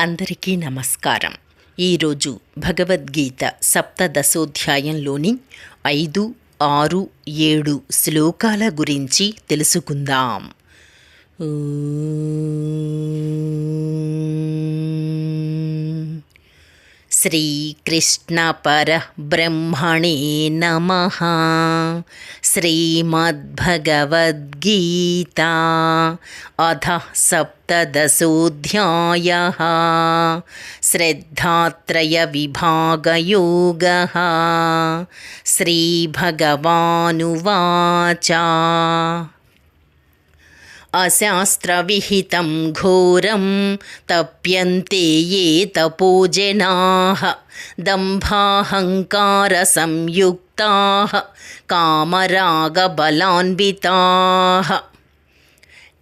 అందరికీ నమస్కారం. ఈరోజు భగవద్గీత సప్తదశోధ్యాయంలోని ఐదు ఆరు ఏడు శ్లోకాల గురించి తెలుసుకుందాం. श्रीकृष्णपरब्रह्मणे नमः। श्रीमद्भगवद्गीता अधः सप्तदशोऽध्यायः। श्रद्धात्रयविभागयोगः। श्रीभगवानुवाच। अशास्त्रविहितं घोरं तप्यन्ते ये तपोजनाः दम्भाहङ्कारसंयुक्ताः कामरागबलान्विताः।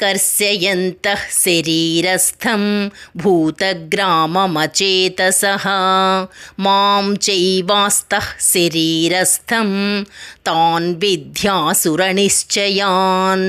कर्षयन्तः शरीरस्थं भूतग्राममचेतसः मां चैवास्तः शरीरस्थं तान् विद्यासुरनिश्चयान्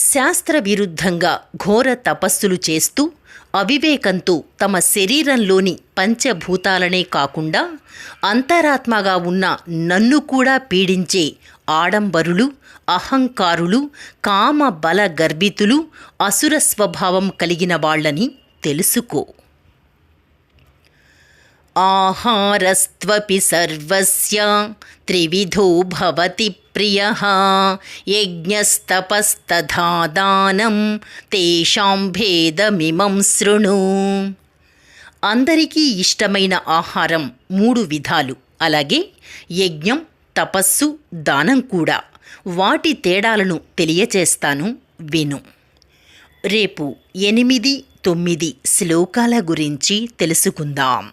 శాస్త్ర విరుద్ధంగా ఘోర తపస్సులు చేస్తూ అవివేకంతో తమ శరీరంలోని పంచభూతాలనే కాకుండా అంతరాత్మగా ఉన్న నన్ను కూడా పీడించే ఆడంబరులు అహంకారులు కామ బల గర్భితులు అసుర స్వభావం కలిగిన వాళ్ళని తెలుసుకో. ఆహారస్త్వపి సర్వస్య త్రివిధో భవతి ప్రియ యజ్ఞస్తపస్తథా దానం తేషాం భేదమిమం శృణు అందరికీ ఇష్టమైన ఆహారం మూడు విధాలు అలాగే యజ్ఞం తపస్సు దానం కూడా. వాటి తేడాలను తెలియచేస్తాను విను. రేపు ఎనిమిది తొమ్మిది శ్లోకాల గురించి తెలుసుకుందాం.